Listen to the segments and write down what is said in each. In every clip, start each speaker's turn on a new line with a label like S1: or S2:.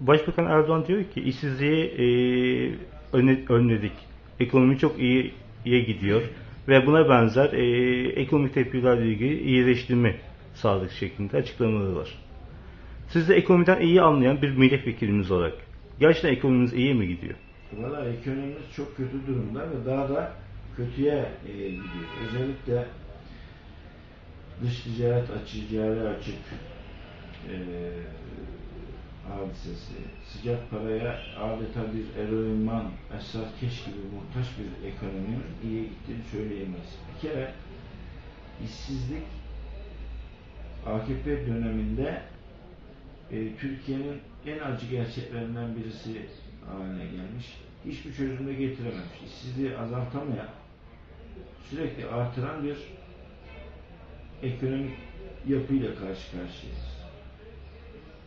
S1: Başbakan Erdoğan diyor ki işsizliği e, önle- önledik. Ekonomi çok iyi iyiye gidiyor ve buna benzer e, ekonomik tedbirlerle ilgili iyileştirme sağladık şeklinde açıklamaları var. Siz de ekonomiden iyi anlayan bir milletvekilimiz olarak gerçekten ekonomimiz iyi mi gidiyor?
S2: Valla ekonomimiz çok kötü durumda ve daha da kötüye e, gidiyor. Özellikle dış ticaret açık, cari açık e, hadisesi, sıcak paraya adeta bir eroinman, esrar keş gibi muhtaç bir ekonominin iyi gittiğini söyleyemeyiz. Bir kere işsizlik AKP döneminde e, Türkiye'nin en acı gerçeklerinden birisi haline gelmiş. Hiçbir çözüm de getirememiş. İşsizliği azaltamayan, sürekli artıran bir ekonomik yapıyla karşı karşıyayız.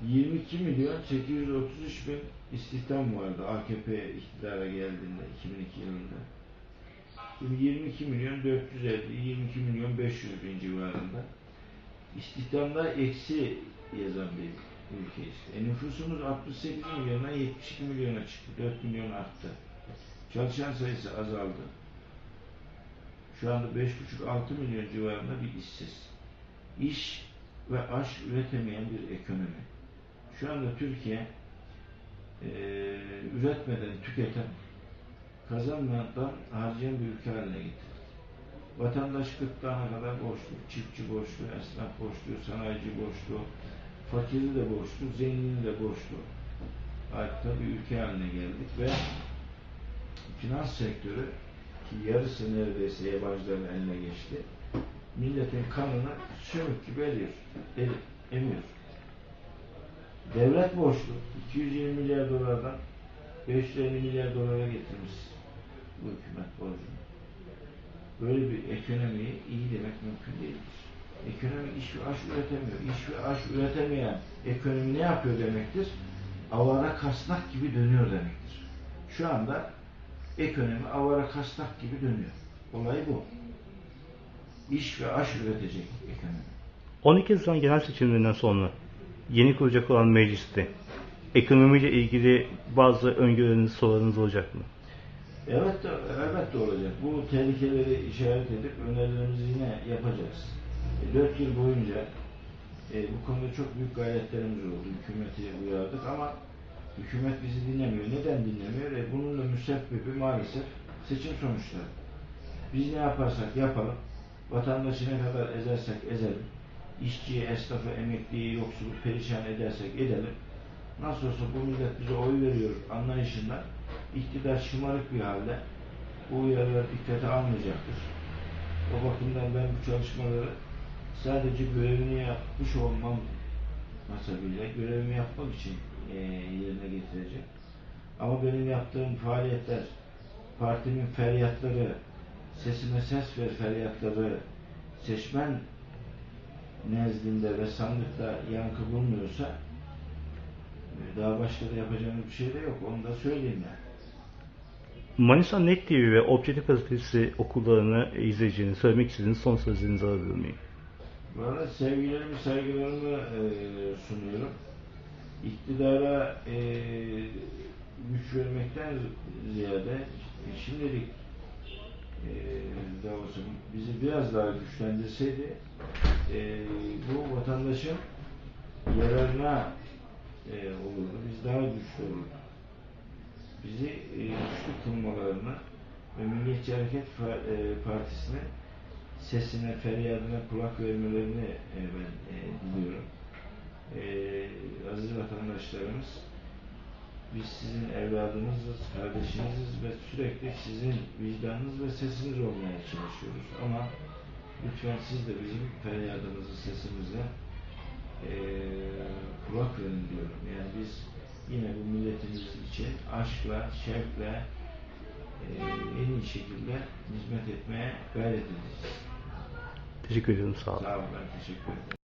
S2: 22 milyon 833 bin istihdam vardı AKP iktidara geldiğinde 2002 yılında. Şimdi 22 milyon 450, 22 milyon 500 bin civarında. İstihdamda eksi yazan bir ülkeyiz. E, nüfusumuz 68 milyondan 72 milyona çıktı. 4 milyon arttı. Çalışan sayısı azaldı. Şu anda 5,5-6 milyon civarında bir işsiz. İş ve aş üretemeyen bir ekonomi. Şu anda Türkiye e, üretmeden tüketen, kazanmadan harcayan bir ülke haline getirdi. Vatandaş gırtlağına kadar borçlu, çiftçi borçlu, esnaf borçlu, sanayici borçlu, fakiri de borçlu, zengini de borçlu. Hatta bir ülke haline geldik ve finans sektörü ki yarısı neredeyse yabancıların eline geçti. Milletin kanını sümük gibi eriyor, erip, emiyor. Devlet borçlu. 220 milyar dolardan 550 milyar dolara getirmiş bu hükümet borcunu. Böyle bir ekonomiyi iyi demek mümkün değildir. Ekonomi iş ve aş üretemiyor. İş ve aş üretemeyen ekonomi ne yapıyor demektir? Avara kasnak gibi dönüyor demektir. Şu anda ekonomi avara kasnak gibi dönüyor. Olay bu. İş ve aş üretecek ekonomi.
S1: 12 Haziran genel seçimlerinden sonra yeni kuracak olan mecliste ekonomiyle ilgili bazı öngörünüz, sorularınız olacak mı?
S2: Evet elbette olacak. Bu tehlikeleri işaret edip önerilerimizi yine yapacağız. E, Dört yıl boyunca e, bu konuda çok büyük gayretlerimiz oldu. Hükümeti uyardık ama hükümet bizi dinlemiyor. Neden dinlemiyor? E, bunun da müsebbibi maalesef seçim sonuçları. Biz ne yaparsak yapalım, vatandaşı ne kadar ezersek ezelim, işçiyi, esnafı, emekliyi, yoksulu perişan edersek edelim, nasıl olsa bu millet bize oy veriyor anlayışından iktidar şımarık bir halde bu uyarıları dikkate almayacaktır. O bakımdan ben bu çalışmaları sadece görevini yapmış olmam hasabıyla görevimi yapmak için eee, yerine getireceğim. Ama benim yaptığım faaliyetler, partimin feryatları, sesime ses ver feryatları seçmen nezdinde ve sandıkta yankı bulmuyorsa e, daha başka da yapacağımız bir şey de yok. Onu da söyleyeyim yani.
S1: Manisa Net TV ve Objektif Gazetesi okullarını izleyeceğini söylemek istediğiniz son sözlerinizi alabilir miyim?
S2: Valla sevgilerimi, saygılarımı e, sunuyorum. İktidara e, güç vermekten ziyade e, şimdilik e, daha olsun bizi biraz daha güçlendirseydi e, bu vatandaşın yararına e, olurdu. Biz daha güçlü olurduk. Bizi e, güçlü kılmalarını ve Milliyetçi Hareket Partisi'ne sesine, feryadına kulak vermelerini e, ben e, diliyorum. E, aziz vatandaşlarımız, biz sizin evladınızız, kardeşiniziz ve sürekli sizin vicdanınız ve sesiniz olmaya çalışıyoruz. Ama lütfen siz de bizim feryadımızı, sesimize e, kulak verin diyorum. Yani biz yine bu milletimiz için aşkla, şevkle e, en iyi şekilde hizmet etmeye gayret edeceğiz.
S1: Teşekkür ediyorum. Sağ olun.
S2: Sağ olun, ben teşekkür ederim.